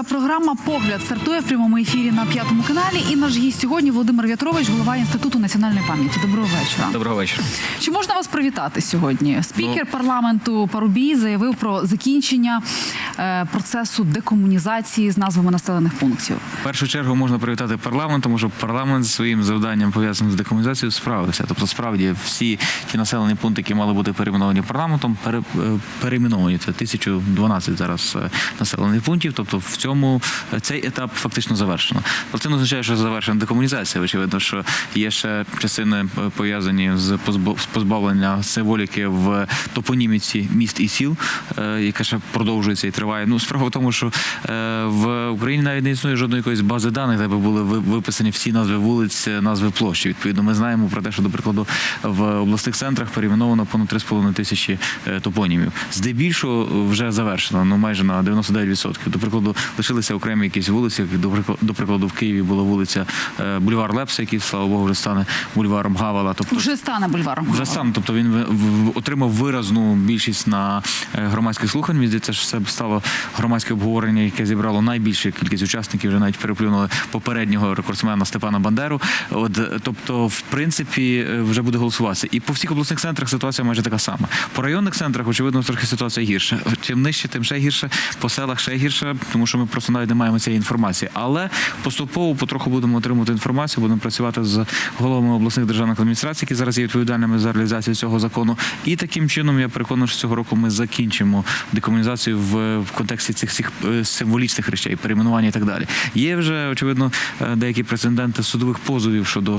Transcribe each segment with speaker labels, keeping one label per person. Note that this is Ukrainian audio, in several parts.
Speaker 1: вечора. Програма Погляд стартує в прямому ефірі на п'ятому каналі. І наш гість сьогодні Володимир В'ятрович, голова інституту національної пам'яті. Доброго вечора.
Speaker 2: Доброго вечора.
Speaker 1: Чи можна вас привітати сьогодні? Спікер парламенту Парубій заявив про закінчення процесу декомунізації з назвами населених пунктів.
Speaker 2: В першу чергу можна привітати парламент, тому що парламент зі своїм завданням пов'язаним з декомунізацією справився. Тобто, справді всі ті населені пункти, які мали бути перейменовані парламентом, пере, е, перейменовані. Це 1012 зараз е, населених пунктів. Тобто, в цьому е, цей етап фактично завершено. Але це не означає, що завершена декомунізація. Очевидно, що є ще частини е, пов'язані з позбав- позбавлення символіки в топоніміці міст і сіл, е, яка ще продовжується і триває. Ну, справа в тому, що е, в Україні навіть не існує жодної якоїсь бази даних, де би були виписані всі назви вулиць, е, назви площі. Відповідно, ми знаємо про те, що, до прикладу, в обласних центрах перейменовано понад 3,5 тисячі е, топонімів. Здебільшого вже завершено, ну майже на 99%. До прикладу, лишилися окремі якісь вулиці. До прикладу, до прикладу, в Києві була вулиця е, бульвар Лепса, який, слава Богу, вже стане бульваром Гавала. Тобто
Speaker 1: Вже стане бульваром.
Speaker 2: вже сам, тобто він отримав виразну більшість на громадських слухань. Мені здається, що це стало громадське обговорення, яке зібрало найбільшу кількість учасників. Вже навіть переплюнули попереднього рекордсмена Степана Бандеру. От е, тобто, в принципі, е, вже буде голосуватися. І по всіх обласних центрах ситуація майже така сама. По районних центрах, очевидно, трохи ситуація гірша. Чим нижче, тим ще гірше. По селах ще гірше, тому що ми просто навіть не маємо цієї інформації. Але поступово потроху будемо отримувати інформацію, будемо працювати з головами обласних державних адміністрацій, які зараз є відповідальними за реалізацію цього закону. І таким чином я переконаний, що цього року ми закінчимо декомунізацію в, в контексті цих всіх е, символічних речей, перейменування і так далі. Є вже очевидно е, деякі прецеденти судових позовів щодо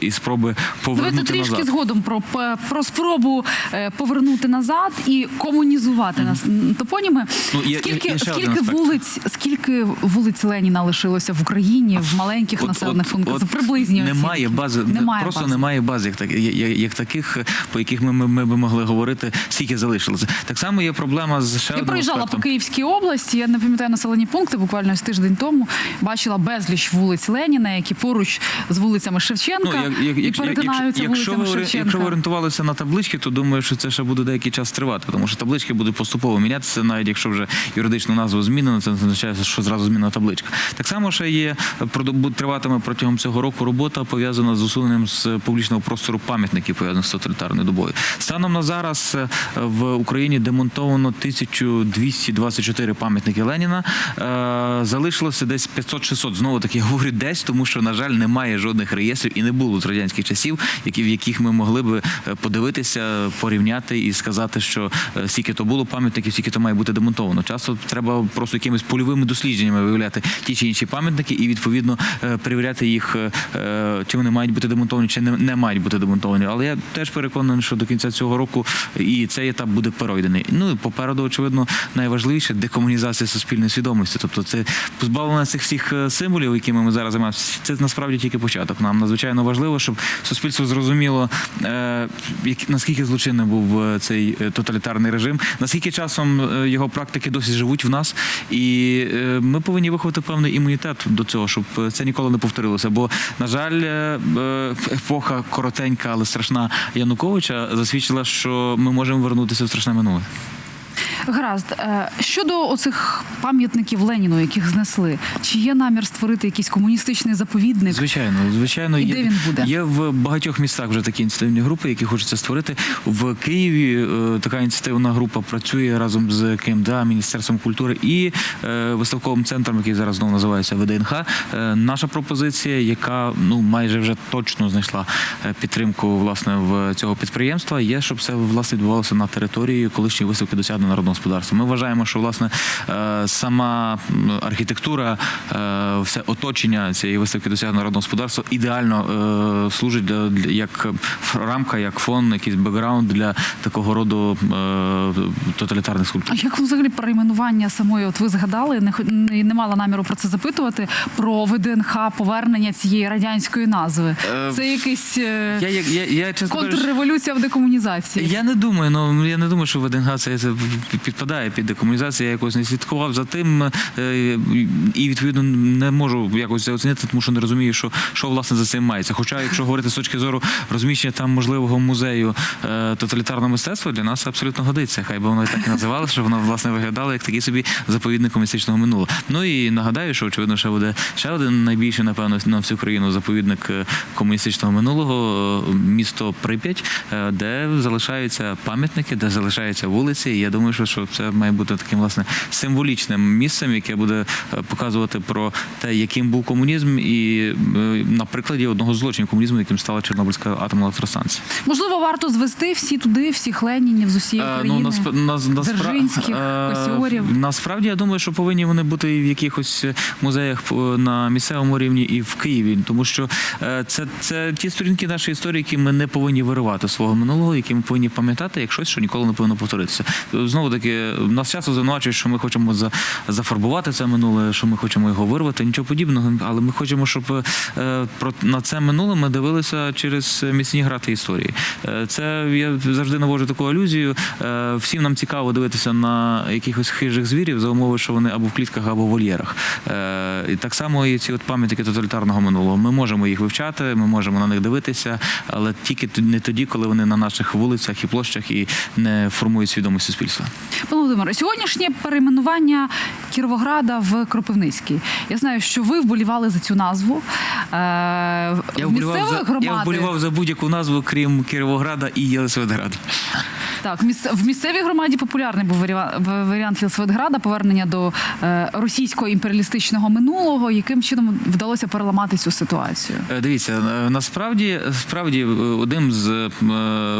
Speaker 2: і, спроби
Speaker 1: Давайте
Speaker 2: повернути
Speaker 1: трішки
Speaker 2: назад.
Speaker 1: згодом про, про спробу е, повернути назад і комунізувати нас топоніми.
Speaker 2: Ну, є-
Speaker 1: скільки
Speaker 2: є
Speaker 1: скільки вулиць, скільки вулиць Леніна лишилося в Україні в маленьких
Speaker 2: От-
Speaker 1: населених пунктах? Приблизні
Speaker 2: немає
Speaker 1: оцінки.
Speaker 2: бази,
Speaker 1: Немає
Speaker 2: просто
Speaker 1: бази.
Speaker 2: немає баз, як так як, як таких, по яких ми, ми, ми би могли говорити, скільки залишилося. Так само є проблема з ще
Speaker 1: Я
Speaker 2: одним
Speaker 1: проїжджала по Київській області. Я не пам'ятаю населені пункти. Буквально ось тиждень тому бачила безліч вулиць Леніна, які поруч з вулицями Шевченка і перетинаються
Speaker 2: Ну, якщо,
Speaker 1: вулицями
Speaker 2: ви,
Speaker 1: Шевченка.
Speaker 2: якщо ви орієнтувалися на таблички, то думаю, що це ще буде деякий час тривати, тому що таблички будуть поступово мінятися, навіть якщо вже юридичну назву змінено, це не означає, що зразу змінена табличка. Так само ще є триватиме протягом цього року робота пов'язана з усуненням з публічного простору пам'ятників пов'язаних з тоталітарною добою. Станом на зараз е, в Україні демонтовано 1224 пам'ятники Леніна. Е, Залишилося десь 500-600. Знову таки я говорю десь, тому що на жаль немає жодних реєстрів і не було з радянських часів, які в яких ми могли би е, подивитися, порівняти і сказати, що е, скільки то було пам'ятників, скільки то має бути демонтовано. Часто треба просто якимись польовими дослідженнями виявляти ті чи інші пам'ятники і відповідно перевіряти їх, чи вони мають бути демонтовані, чи не, мають бути демонтовані. Але я теж переконаний, що до кінця цього року і цей етап буде пройдений. Ну попереду, очевидно, найважливіше декомунізація суспільної свідомості. Тобто, це позбавлення цих всіх е, символів, якими ми зараз займаємося. Це насправді тільки початок. Нам надзвичайно важливо, щоб суспільство зрозуміло, е, наскільки злочинним був е, цей тоталітарний режим, наскільки часом його практики досі живуть в нас, і ми повинні виховати певний імунітет до цього, щоб це ніколи не повторилося. Бо, на жаль, епоха коротенька, але страшна Януковича засвідчила, що ми можемо вернутися в страшне минуле.
Speaker 1: Гаразд. Е, Щодо оцих пам'ятників Леніну, яких знесли, чи є намір створити якийсь комуністичний заповідник?
Speaker 2: Звичайно, звичайно,
Speaker 1: І
Speaker 2: є,
Speaker 1: де він буде?
Speaker 2: є в багатьох містах вже такі ініціативні групи, які хочуть це створити. В Києві е, така ініціативна група працює разом з КМДА, Міністерством культури і е, виставковим центром, який зараз знову називається ВДНХ. Наша пропозиція, яка ну майже вже точно знайшла підтримку власне в цього підприємства, є, щоб це власне відбувалося на території колишньої виставки досягнення народного господарства. Ми вважаємо, що власне е, сама архітектура, е, все оточення цієї виставки досягнення народного господарства ідеально е, служить для, як рамка, як фон, якийсь бекграунд для такого роду тоталітарних
Speaker 1: А
Speaker 2: скульптур.
Speaker 1: як взагалі перейменування самої? От ви згадали, не не, не мала наміру про це запитувати про ВДНХ, повернення цієї радянської назви. Це якийсь
Speaker 2: Я, я, я, я
Speaker 1: контрреволюція в декомунізації.
Speaker 2: Я не думаю, ну я не думаю, що ВДНГ це, це підпадає під декомунізацію. Я якось не слідкував за тим е, і відповідно не можу якось це оцінити, тому що не розумію, що, що власне за цим мається. Хоча, якщо говорити з точки зору розміщення там можливого музею е, тоталітарного мистецтва, для нас абсолютно годиться. Хай би воно і так і називалося, що воно власне виглядало як такий собі заповідник комуністичного минулого. Ну і нагадаю, що очевидно, ще буде ще один найбільший, напевно, на всю країну заповідник е, комуністичного минулого місто Прип'ять, де залишаються пам'ятники, де залишаються вулиці. І я думаю, що, що це має бути таким власне символічним місцем, яке буде е, показувати про те, яким був комунізм, і е, на прикладі одного з злочинів комунізму, яким стала Чорнобильська атомна електростанція.
Speaker 1: Можливо, варто звести всі туди, всіх Ленінів з усієї
Speaker 2: Е,
Speaker 1: країни.
Speaker 2: насп- нас-
Speaker 1: Дзержинських,
Speaker 2: е,
Speaker 1: Косіорів.
Speaker 2: Насправді я думаю, що повинні вони бути в якихось музеях на місцевому рівні і в Києві, тому що це, це ті сторінки нашої історії, які ми не повинні виривати свого минулого, які ми повинні пам'ятати як щось, що ніколи не повинно повторитися. Знову таки, нас часто звинувачують, що ми хочемо за, зафарбувати це минуле, що ми хочемо його вирвати, нічого подібного. Але ми хочемо, щоб е, про на це минуле ми дивилися через міцні грати історії. Е, Це я завжди наводжу таку алюзію. Е, Всім нам цікаво дивитися на якихось хижих звірів за умови, що вони або в клітках, або в вольєрах. І так само і ці от пам'ятники тоталітарного минулого. Ми можемо їх вивчати, ми можемо на них дивитися, але тільки не тоді, коли вони на наших вулицях і площах і не формують свідомість суспільства.
Speaker 1: Пане Володимире, сьогоднішнє перейменування Кіровограда в Кропивницький. Я знаю, що ви вболівали за цю назву. Е,
Speaker 2: Я вболівав за,
Speaker 1: громади.
Speaker 2: я вболівав за будь-яку назву, крім Кіровограда і Єлисаветграда.
Speaker 1: Так, міс- в місцевій громаді популярний був варіа- в- варіант Єлисаветграда, повернення до е, російського імперіалістичного минулого. Яким чином вдалося переламати цю ситуацію?
Speaker 2: Е, Дивіться, е, насправді справді одним з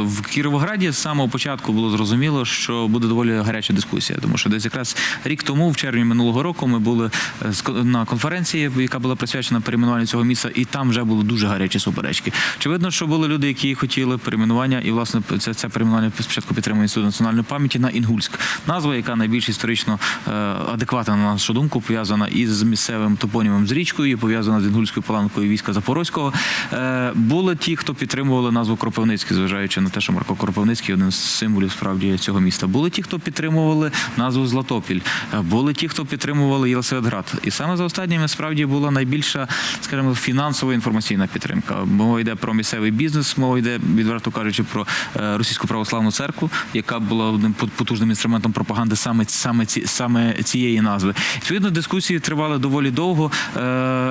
Speaker 2: в Кіровограді з самого початку було зрозуміло, що буде доволі гаряча дискусія, тому що десь якраз рік тому, в червні минулого року, ми були з ко- на конференції, яка була присвячена перейменуванню цього міста, і там вже були дуже гарячі суперечки. Очевидно, що були люди, які хотіли перейменування, і власне це, це перейменування спочатку підтримує інститут національної пам'яті на Інгульськ. Назва, яка найбільш історично е, адекватна на нашу думку, пов'язана із місцевим топонімом з річкою, пов'язана з інгульською паланкою війська Запорозького. Е, були ті, хто підтримували назву Кропивницький, зважаючи на те, що Марко Кропивницький один з символів справді цього міста. Були ті, хто підтримували назву Златопіль. Е, були ті, хто підтримували Єлисаветград. І саме за останніми справді була найбільша, скажімо, фінансова інформаційна підтримка. Мова йде про місцевий бізнес, мова йде, відверто кажучи, про російську православну церкву, яка була одним пот- потужним інструментом пропаганди саме, саме, ці, саме цієї назви. Відповідно, дискусії тривали доволі довго, е,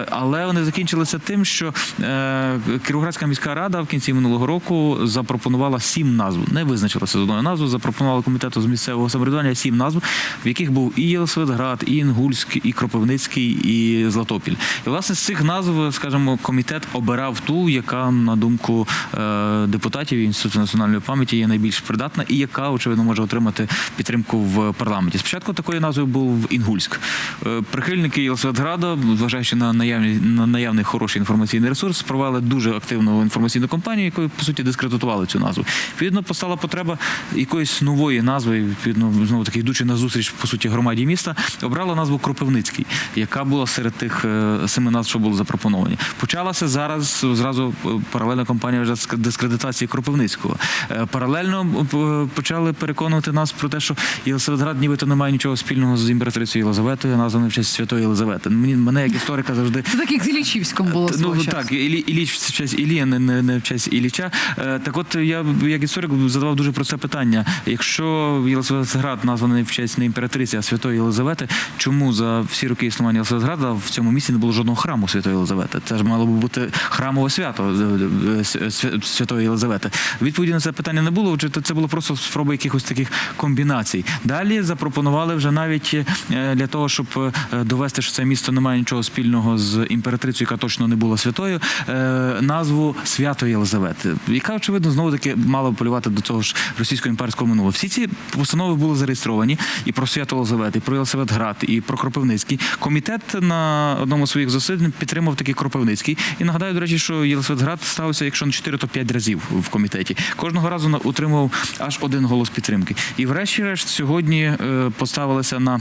Speaker 2: але вони закінчилися тим, що е, Кіровоградська міська рада в кінці минулого року запропонувала сім назв. Не визначилася з одною назвою, запропонувала комітету з місцевого самоврядування сім назв, в яких був і Єлисаветград, і Інгульськ, і Кропивницький, і Златопіль. І власне з цих назв, скажімо, комітет обирав ту, яка на думку е, депутатів Інституту національної пам'яті є найбільш придатна і яка очевидно може отримати підтримку в парламенті. Спочатку такою назвою був Інгульськ. Е, Прихильники Єлисаветграда, зважаючи на наявний, на наявний хороший інформаційний ресурс, провели дуже активну інформаційну кампанію, якою по суті дискредитували цю назву. Відповідно, постала потреба якоїсь нової назви. Відповідно, знову таки йдучи на зустріч по суті громаді міста, обрала назву Кропивницький, яка була серед тих е, семи назв, що були запропоновані. Почалася зараз зразу е, паралельна кампанія вже з дискредитації Кропивницького. Паралельно почали переконувати нас про те, що Єлисаветград нібито не має нічого спільного з імператрицею Єлизаветою, названий в честь святої Єлизавети. Мені мене як історика завжди
Speaker 1: Це так, як з Іллічівськом було
Speaker 2: Ну
Speaker 1: часу.
Speaker 2: так, Ілі, Іліч в честь Ілія, не, не, не в честь Ілліча. Е, Так от я як історик задавав дуже просте питання. Якщо Єлисаветград названий в честь не імператриці, а святої Єлизавети, чому за всі роки існування Єлисаветграда в цьому місці не було жодного храму Святої Єлизавети? Це ж мало би бути храмове свято е, е, свя- Святої Єлизавети. Відповіді на це питання не було. Чи це було просто спроба якихось таких комбінацій? Далі запропонували вже навіть е, для того, щоб е, довести, що це місто не має нічого спільного з імператрицею, яка точно не була святою, е, назву Святої Єлизавети, яка очевидно знову таки мала полювати до цього ж російського імперського минулого. Всі ці постанови були зареєстровані і про Святу Єлизавету, і про Єлисаветград, і про Кропивницький. Комітет на одному з своїх засідань підтримав такий Кропивницький. І нагадаю, до речі, що Єлисаветград ставився, якщо не 4, то 5 разів в комітеті. Кожного разу отримував аж один голос підтримки. І врешті-решт сьогодні е, поставилися на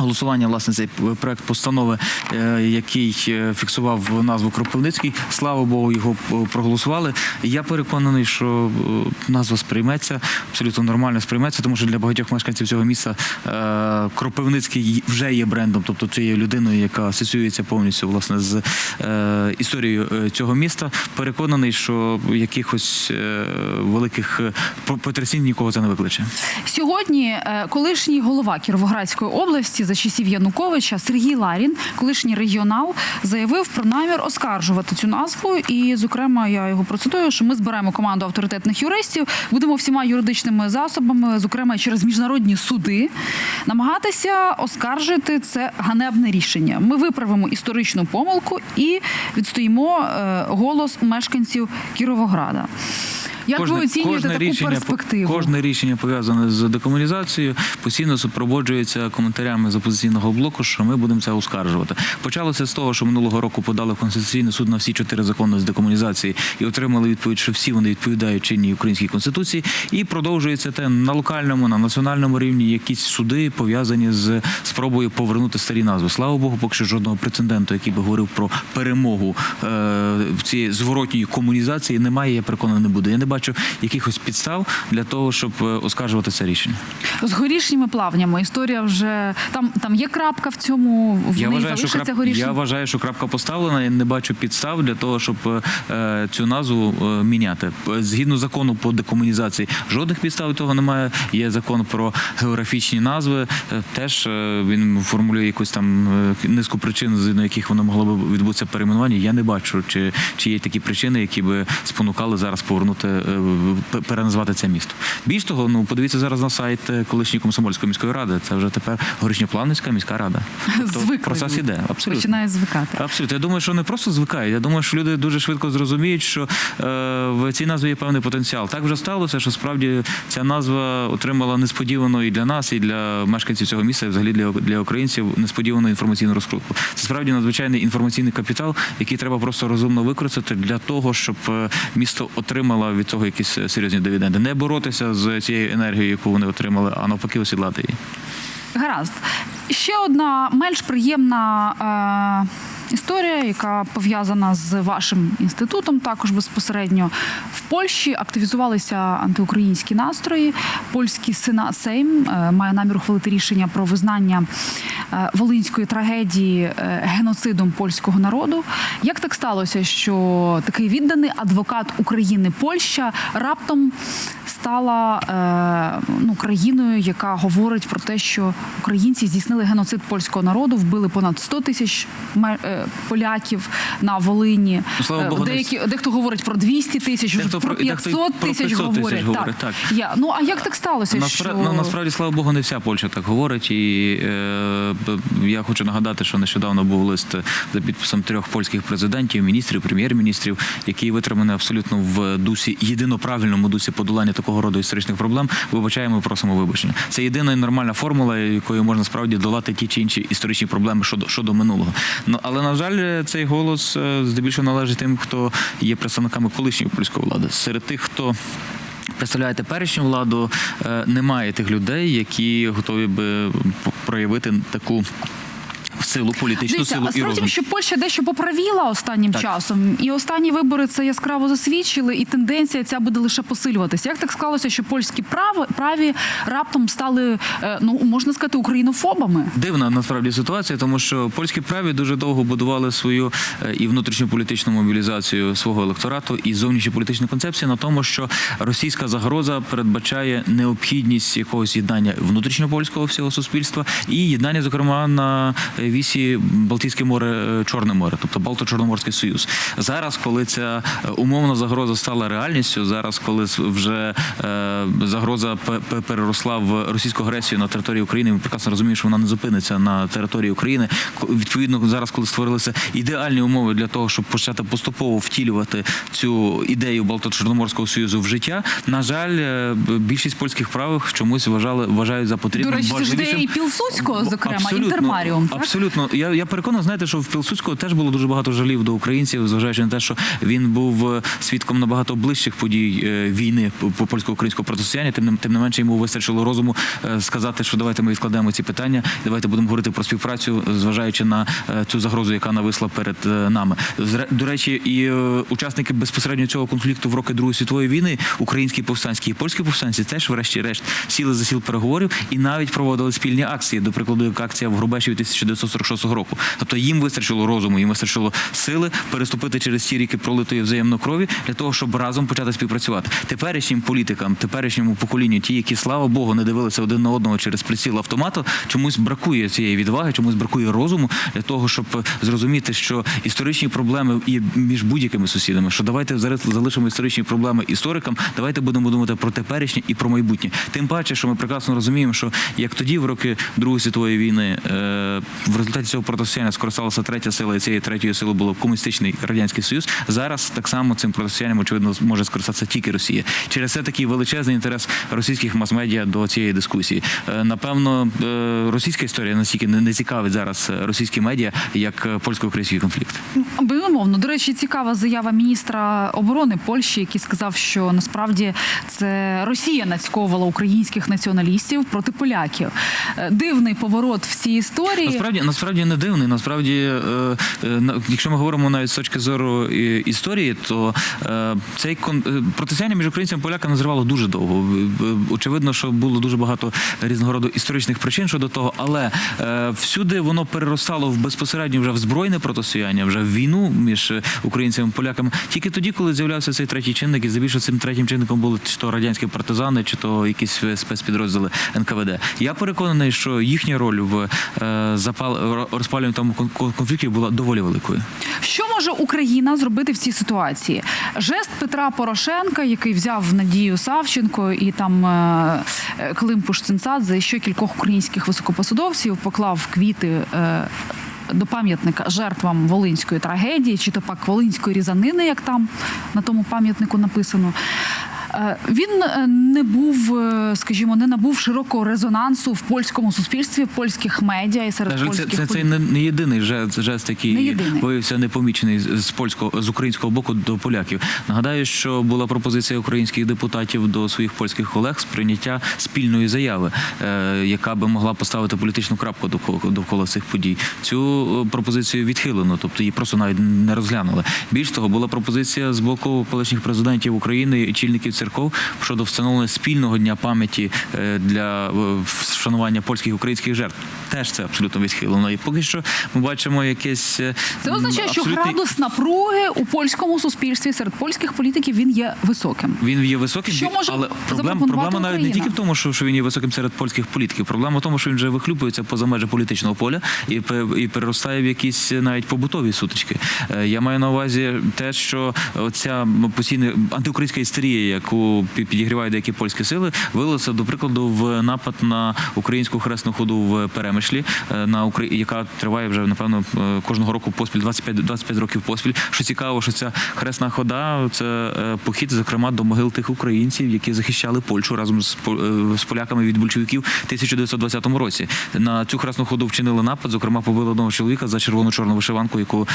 Speaker 2: Голосування, власне, цей проект постанови, е, який е, фіксував назву Кропивницький. Слава Богу, його е, проголосували. Я переконаний, що назва сприйметься абсолютно нормально сприйметься, тому що для багатьох мешканців цього міста Кропивницький вже є брендом, тобто це є людиною, яка асоціюється повністю власне з історією цього міста. Переконаний, що якихось великих потрясінь нікого це не викличе.
Speaker 1: Сьогодні колишній голова Кіровоградської області за часів Януковича Сергій Ларін, колишній регіонал, заявив про намір оскаржувати цю назву. І, зокрема, я його процитую, що ми зберемо команду авторитетних юристів, будемо всіма юридичними засобами, зокрема через міжнародні суди, намагатися оскаржити це ганебне рішення. Ми виправимо історичну помилку і відстоїмо е, голос мешканців Кіровограда. Як ви оцінюєте таку перспективу?
Speaker 2: Кожне рішення пов'язане з декомунізацією постійно супроводжується коментарями з опозиційного блоку, що ми будемо це оскаржувати. Почалося з того, що минулого року подали в конституційний суд на всі чотири закони з декомунізації і отримали відповідь, що всі вони відповідають чинній українській конституції. І продовжується те на локальному, на національному рівні якісь суди пов'язані з спробою повернути старі назви. Слава Богу, поки що жодного прецеденту, який би говорив про перемогу е, цієї зворотньої комунізації, немає. Я переконаний, не буде. Я не бачу якихось підстав для того, щоб е, оскаржувати це рішення.
Speaker 1: З горішніми плавнями історія вже там, там є крапка в цьому, в
Speaker 2: Я вважаю, що крап...
Speaker 1: горішні.
Speaker 2: я вважаю, що крапка поставлена. Я не бачу підстав для того, щоб е, цю назву е, міняти. Згідно закону по декомунізації, жодних підстав того немає. Є закон про географічні назви. Е, теж е, він формулює якусь там е, низку причин, згідно яких воно могло б відбутися перейменування. Я не бачу, чи, чи є такі причини, які би спонукали зараз повернути е, переназвати це місто. Більш того, ну подивіться зараз на сайт е, колишньої комсомольської міської ради. Це вже тепер Горішньоплавницька міська рада. Тобто
Speaker 1: Звикли
Speaker 2: процес іде. Абсолютно.
Speaker 1: Починає звикати.
Speaker 2: Абсолютно. Я думаю, що не просто звикають. Я думаю, що люди дуже швидко зрозуміють, що е, в цій назві є певний потенціал. Так вже сталося, що справді ця назва отримала несподівано і для нас, і для мешканців цього міста, і взагалі для, для українців несподівану інформаційну розкрутку. Це справді надзвичайний інформаційний капітал, який треба просто розумно використати для того, щоб е, місто отримало від цього якісь серйозні дивіденди. Не боротися з цією енергією, яку вони отримали, а навпаки осідлати її.
Speaker 1: Гаразд. Ще одна менш приємна е, історія, яка пов'язана з вашим інститутом, також безпосередньо в Польщі активізувалися антиукраїнські настрої. Польський сенат Сейм е, має намір ухвалити рішення про визнання волинської трагедії е, геноцидом польського народу. Як так сталося, що такий відданий адвокат України Польща раптом стала е, ну, країною, яка говорить про те, що українці здійснили геноцид польського народу, вбили понад 100 тисяч е, поляків на Волині.
Speaker 2: Ну, слава
Speaker 1: Е,
Speaker 2: Богу,
Speaker 1: Деякі дехто говорить про 200 тисяч,
Speaker 2: Дехто
Speaker 1: про
Speaker 2: про- дехто й
Speaker 1: 500
Speaker 2: про
Speaker 1: тисяч
Speaker 2: 500
Speaker 1: говорять.
Speaker 2: говорить,
Speaker 1: так.
Speaker 2: так.
Speaker 1: Я, ну а як так сталося?
Speaker 2: Наспра...
Speaker 1: що...
Speaker 2: Ну, насправді, слава Богу, не вся Польща так говорить. І е, я хочу нагадати, що нещодавно був лист за підписом трьох польських президентів, міністрів, прем'єр-міністрів, який витриманий абсолютно в дусі єдиноправильному дусі подолання такого роду історичних проблем. Вибачаємо, і просимо вибачення. Це єдина нормальна формула, якою можна справді долати ті чи інші історичні проблеми щодо щодо минулого. Ну але на жаль, цей голос е, здебільшого належить тим, хто є представниками колишньої польської влади. Серед тих, хто представляє теперішню владу, е, немає тих людей, які готові би проявити таку. Силу, політичну
Speaker 1: Дивіться,
Speaker 2: силу
Speaker 1: а
Speaker 2: і розум.
Speaker 1: що Польща дещо поправіла останнім
Speaker 2: Так.
Speaker 1: часом, і останні вибори це яскраво засвідчили, і тенденція ця буде лише посилюватися. Як так склалося, що польські прави праві раптом стали, е, ну можна сказати, українофобами?
Speaker 2: Дивна насправді ситуація, тому що польські праві дуже довго будували свою е, і внутрішньополітичну мобілізацію свого електорату і зовнішньополітичну концепцію на тому, що російська загроза передбачає необхідність якогось єднання внутрішньопольського всього суспільства і єднання, зокрема, на е, вісі Балтійське море, е, Чорне море, тобто Балто-Чорноморський союз. Зараз, коли ця е, умовна загроза стала реальністю, зараз, коли вже е, загроза пе- пе- переросла в російську агресію на території України, ми прекрасно розуміємо, що вона не зупиниться на території України. Відповідно, зараз, коли створилися ідеальні умови для того, щоб почати поступово втілювати цю ідею Балто-Чорноморського союзу в життя, на жаль, більшість польських правих чомусь вважали вважають за потрібне
Speaker 1: До речі, це ж
Speaker 2: важливішим-
Speaker 1: і Пілсудського, зокрема,
Speaker 2: Абсолютно,
Speaker 1: інтермаріум. Так?
Speaker 2: Абсолютно Абсолютно. Я, я переконаний, знаєте, що в Пілсудського теж було дуже багато жалів до українців, зважаючи на те, що він був е, свідком набагато ближчих подій е, війни по- по польсько-українського протистояння. Тим тим не менше йому вистачило розуму е, сказати, що давайте ми відкладемо ці питання, давайте будемо говорити про співпрацю, зважаючи на цю загрозу, яка нависла перед нами. До речі, і учасники безпосередньо цього конфлікту в роки Другої світової війни, українські повстанські і польські повстанці, теж, врешті-решт, сіли за сіл переговорів і навіть проводили спільні акції. До прикладу, як акція в Грубеші 1946 року. Тобто їм вистачило розуму, їм вистачило сили переступити через ті ріки пролитої взаємно крові для того, щоб разом почати співпрацювати. Теперішнім політикам, теперішньому поколінню, ті, які слава Богу, не дивилися один на одного через приціл автомату, чомусь бракує цієї відваги, чомусь бракує розуму для того, щоб зрозуміти, що історичні проблеми є між будь-якими сусідами. Що давайте зараз залишимо історичні проблеми історикам, давайте будемо думати про теперішнє і про майбутнє. Тим паче, що ми прекрасно розуміємо, що як тоді, в роки Другої світової війни, е, в результаті цього протистояння скористалася третя сила, і цією третьою силою було комуністичний радянський союз. Зараз так само цим протистоянням очевидно може скористатися тільки Росія. Через це такий величезний інтерес російських мас-медіа до цієї дискусії. Е, Напевно, е, російська історія настільки не цікавить зараз е, російські медіа, як польсько-український конфлікт.
Speaker 1: Безумовно, до речі, цікава заява міністра оборони Польщі, який сказав, що насправді це Росія нацьковувала українських націоналістів проти поляків. Дивний поворот в цій історії.
Speaker 2: Насправді насправді не дивний. Насправді, е, е, якщо ми говоримо навіть з точки зору е, історії, то цей протистояння між українцями і поляками назрівало дуже довго. Очевидно, що було дуже багато різного роду історичних причин щодо того, але всюди воно переростало в безпосередньо вже в збройне протистояння, вже в війну між українцями і поляками. Тільки тоді, коли з'являвся цей третій чинник, і здебільшого цим третім чинником були чи то радянські партизани, чи то якісь спецпідрозділи НКВД. Я переконаний, що їхня роль в е, запал ро- розпалюванні тому кон- кон- конфлікті була доволі великою.
Speaker 1: Що може Україна зробити в цій ситуації? Жест Петра Порошенка, який взяв Надію Савченко і там е, е, Климпуш Цинцадзе і ще кількох українських високопосадовців, поклав квіти. е, До пам'ятника жертвам волинської трагедії, чи то пак волинської різанини, як там на тому пам'ятнику написано. Е, Він е, не був, е, скажімо, не набув широкого резонансу в польському суспільстві, в польських медіа і серед
Speaker 2: На жаль, це, це, це не, не єдиний жест, жест
Speaker 1: Не
Speaker 2: який
Speaker 1: єдиний.
Speaker 2: виявився непомічений з польського з українського боку до поляків. Нагадаю, що була пропозиція українських депутатів до своїх польських колег з прийняття спільної заяви, яка би могла поставити політичну крапку довкола, довкола цих подій. Цю пропозицію відхилено, тобто її просто навіть не розглянули. Більш того, була пропозиція з боку колишніх президентів України і чільників церков щодо встановлення спільного дня пам'яті е, для е, вшанування польських і українських жертв. Теж це абсолютно відхилено. І поки що ми бачимо якесь е,
Speaker 1: Це означає, що градус напруги у польському суспільстві серед польських політиків він є високим.
Speaker 2: Він є високим,
Speaker 1: Що може
Speaker 2: але проблема,
Speaker 1: запропонувати
Speaker 2: проблема навіть не тільки в тому, що, що він є високим серед польських політиків. Проблема в тому, що він вже вихлюпується поза межі політичного поля і, і переростає в якісь навіть побутові сутички. Я маю на увазі те, що оця постійна антиукраїнська істерія, яку підігрівають деякі польські сили, вилилася, до прикладу, в напад на українську хресну ходу в Перемишлі, е, на Украї... яка триває вже напевно е, кожного року поспіль 25, 25 років поспіль. Що цікаво, що ця хресна хода це е, похід, зокрема, до могил тих українців, які захищали Польщу разом з з поляками від большевиків в 1920 році. На цю хресну ходу вчинили напад. Зокрема, побили одного чоловіка за червоно-чорну вишиванку, яку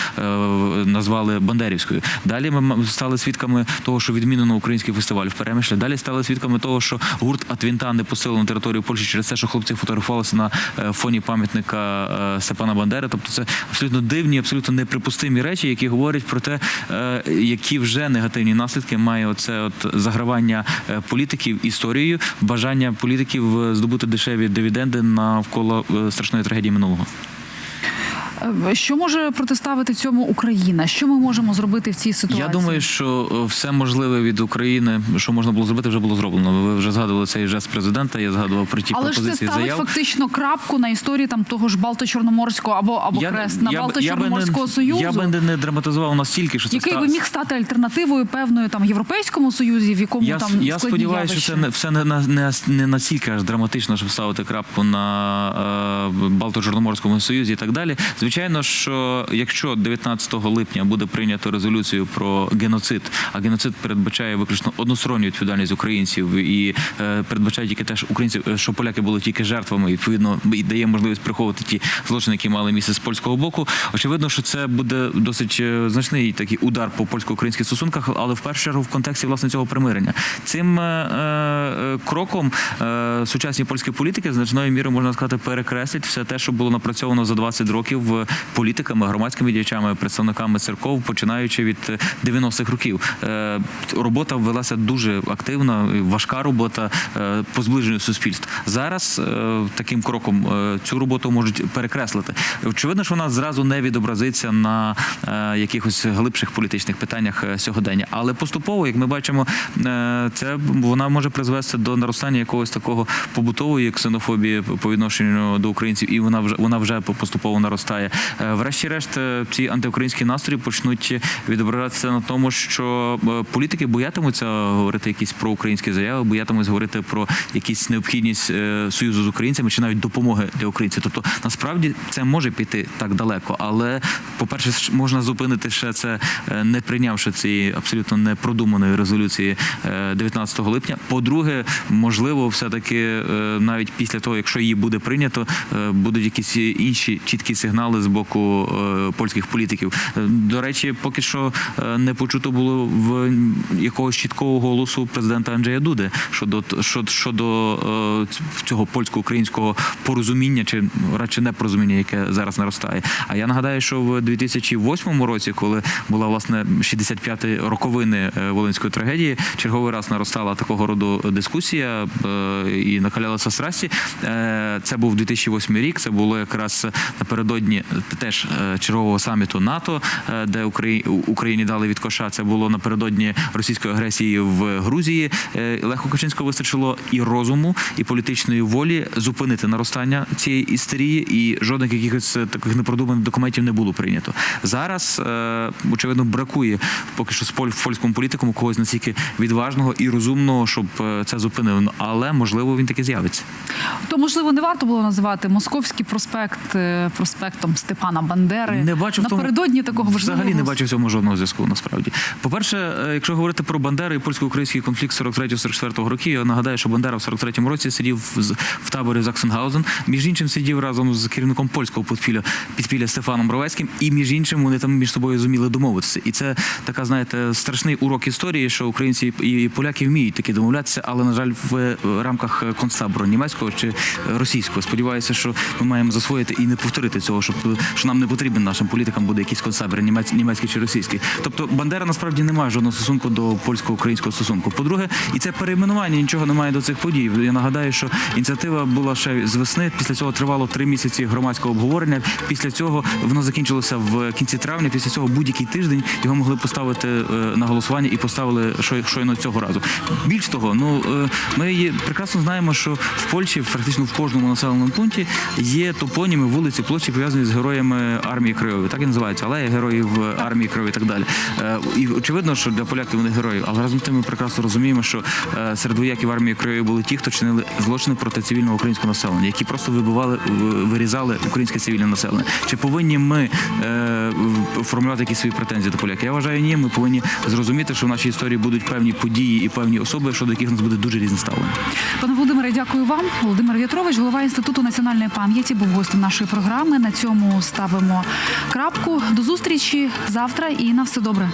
Speaker 2: назвали Бандерівською. Далі ми стали свідками того, що відмінено український фестиваль в Перемишлі. Далі стали свідками того, що гурт Атвінта не посилив на територію Польщі через те, що хлопці фотографувалися на е, фоні пам'ятника е, Степана Бандери. Тобто це абсолютно дивні, абсолютно неприпустимі речі, які говорять про те, е, які вже негативні наслідки має оце от загравання політиків історією, бажання політиків здобути дешеві дивіденди навколо страшної трагедії минулого.
Speaker 1: Е, Що може протиставити цьому Україна? Що ми можемо зробити в цій ситуації?
Speaker 2: Я думаю, що е, все можливе від України, що можна було зробити, вже було зроблено. Ви вже згадували цей жест президента. Я згадував про ті
Speaker 1: але ж це
Speaker 2: пропозиції
Speaker 1: ставить
Speaker 2: заяв.
Speaker 1: фактично крапку на історії там того ж Балто-Чорноморського або або хрест на Балто-Чорноморського союзу.
Speaker 2: Я би не, не драматизував настільки, що це
Speaker 1: який би міг стати альтернативою певною там європейському союзі, в якому
Speaker 2: Я,
Speaker 1: там
Speaker 2: я сподіваюся, що це не все не, не, не, не настільки аж драматично, щоб ставити крапку на е, Балто-Чорноморському союзі і так далі. Звичайно. що якщо 19 липня буде прийнято резолюцію про геноцид, а геноцид передбачає виключно односторонню відповідальність українців і е, передбачає тільки те, що українців, е, що поляки були тільки жертвами, відповідно і дає можливість приховувати ті злочини, які мали місце з польського боку. Очевидно, що це буде досить е, значний такий удар по польсько-українських стосунках, але в першу чергу в контексті власне цього примирення. Цим е, кроком е, сучасні польські політики значною мірою можна сказати перекреслять все те, що було напрацьовано за 20 років е, політиками, громадськими діячами, представниками церков, починаючи від е, 90-х років. Е, Робота велася дуже активна, важка робота е, по зближенню суспільств. Зараз е, таким кроком е, цю роботу можуть перекреслити. Очевидно, що вона зразу не відобразиться на е, якихось глибших політичних питаннях е, сьогодення, але поступово, як ми бачимо, е, це вона може призвести до наростання якогось такого побутової ксенофобії по відношенню до українців, і вона вже вона вже поступово наростає. Е, Врешті-решт, е, ці антиукраїнські настрої почнуть відображатися на тому, що е, політики боятимуться говорити якісь проукраїнські заяви, боятимуться говорити про якісь необхідність союзу з українцями чи навіть допомоги для українців. Тобто, насправді це може піти так далеко, але по-перше, ж можна зупинити ще це, не прийнявши цієї абсолютно непродуманої резолюції е, 19 липня. По-друге, можливо, все-таки е, навіть після того, якщо її буде прийнято, будуть якісь інші чіткі сигнали з боку е, польських політиків. Е, До речі, поки що е, не почуто було в якогось чіткого голосу президента Анджея Дуди щодо щодо, цього польсько-українського порозуміння, чи радше непорозуміння, яке зараз наростає. А я нагадаю, що в 2008 році, коли була власне 65 роковини волинської трагедії, черговий раз наростала такого роду дискусія і накалялися страсті. Це був 2008 рік. Це було якраз напередодні теж е, чергового саміту НАТО, е, де Украї- Україні дали від коша. Це було напередодні російської агресії в Грузії. Е, Леху Качинського вистачило і розуму, і політичної волі зупинити наростання цієї істерії, і жодних якихось таких непродуманих документів не було прийнято. Зараз очевидно бракує поки що з в польському політикуму когось настільки відважного і розумного, щоб це зупинили. Але можливо він таки з'явиться.
Speaker 1: То можливо не варто було називати московський проспект е, Степана Бандери.
Speaker 2: Не бачу в тому
Speaker 1: напередодні такого важливого
Speaker 2: взагалі не бачу в цьому жодного зв'язку. Насправді, по-перше, е, якщо говорити про Бандери і польсько-український конфлікт 43-44 років, я нагадаю, що Бандера в 43-му році сидів в таборі Заксенгаузен. Між іншим сидів разом з керівником польського підпілля, підпілля Стефаном Бровецьким, і між іншим вони там між собою зуміли домовитися. І це така, знаєте, страшний урок історії, що українці і поляки вміють таки домовлятися, але на жаль, в е, рамках концтабору німецького чи російського. Сподіваюся, що ми маємо засвоїти і не повторити цього, щоб що нам не потрібен нашим політикам буде якийсь концтабір, німець, німецький чи російський. Тобто Бандера насправді не має жодного стосунку до польсько-українського стосунку. По-друге, і це перейменування нічого немає до цих подій. Я нагадаю, що ініціатива була ще з весни. Після цього тривало три місяці громадського обговорення. Після цього воно закінчилося в кінці травня. Після цього будь-який тиждень його могли поставити е, на голосування і поставили щойно цього разу. Більш того, ну е, ми прекрасно знаємо, що в Польщі практично в кожному населеному пункті є топоніми вулиці, площі пов'язані з героями армії Кривої. Так і називається, алея героїв армії Кривої і так далі. Е, І очевидно, що для поляків вони герої, але разом з тим ми прекрасно розуміємо, що е, серед вояків армії Кривої були ті, хто чинили злочини проти цивільного українського населення, які просто вибивали, вирізали українське цивільне населення. Чи повинні ми е, формулювати якісь свої претензії до поляків? Я вважаю, ні. Ми повинні зрозуміти, що в нашій історії будуть певні події і певні особи, щодо яких нас буде дуже різне ставлення.
Speaker 1: Пане Володимире, дякую вам. Володимир В'ятрович, голова інституту національної пам'яті, був гостем нашої програми. На цьому ставимо крапку. До зустрічі завтра і на все добре.